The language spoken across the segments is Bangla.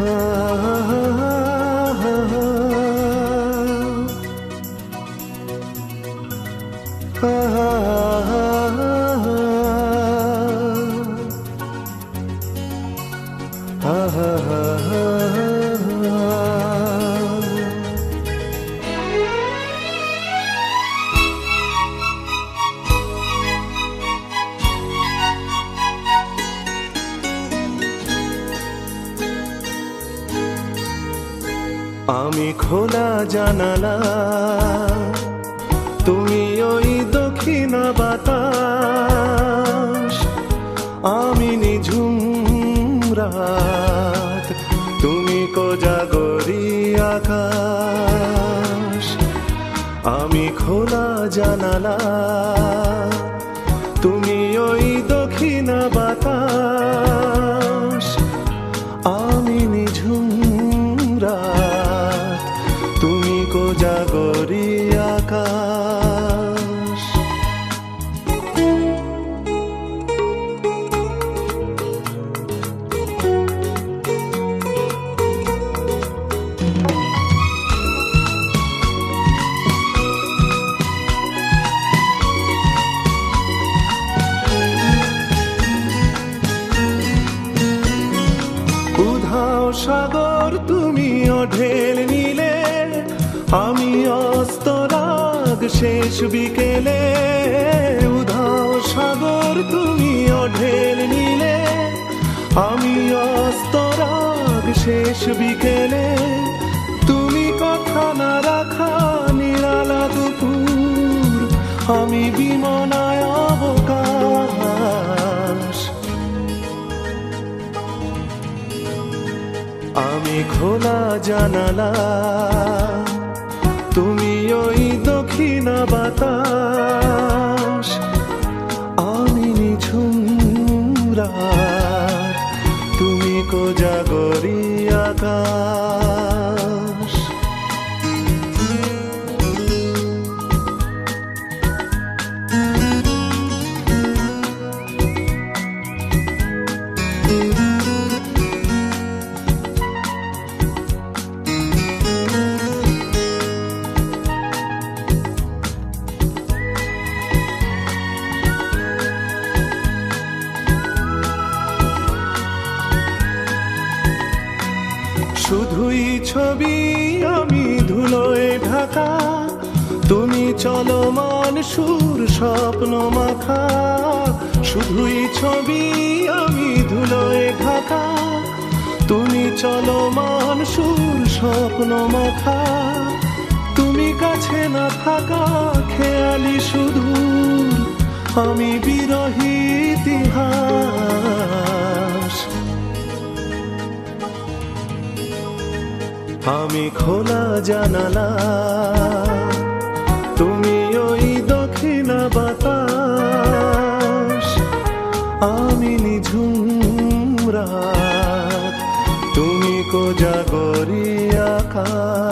Ah. আমি খোলা জানালা, তুমি ওই দক্ষিণ বাতাস, আমি নিঝুম রাত, তুমি কোজাগরি আকাশ, আমি খোলা জানালা, তুমি ওই দক্ষিণ বাতাস কোজাগরি আকাশ। সাগর তুমি ঢেল নিলে আমি অস্তরাগ শেষ বিকেলে উধাও সাগর তুমি ঢেল নিলে। আমি অস্তরাগ শেষ বিকেলে। তুমি কথা না রাখা নিরালা দুপুর। আমি বিমনায় অবকাশ। আমি খোলা জানালা। দক্ষিণ বাতাস আমি নিঝুম তুমি কোজাগরি শুধুই ছবি আমি ধুলোয় ঢাকা। তুমি চলমান সুর স্বপ্ন মাখা। শুধুই ছবি আমি ধুলোয় ঢাকা। তুমি চলমান সুর স্বপ্ন মাখা। তুমি কাছে না থাকা খেয়ালি শুধু আমি বিরহী ইতিহাস আমি খোলা জানালা। তুমি ওই দক্ষিণ বাতাস। আমি নিঝুমরা তুমি কো জাগরি হা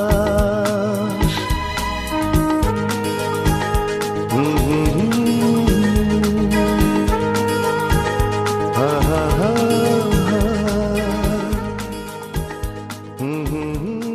Mm-hmm.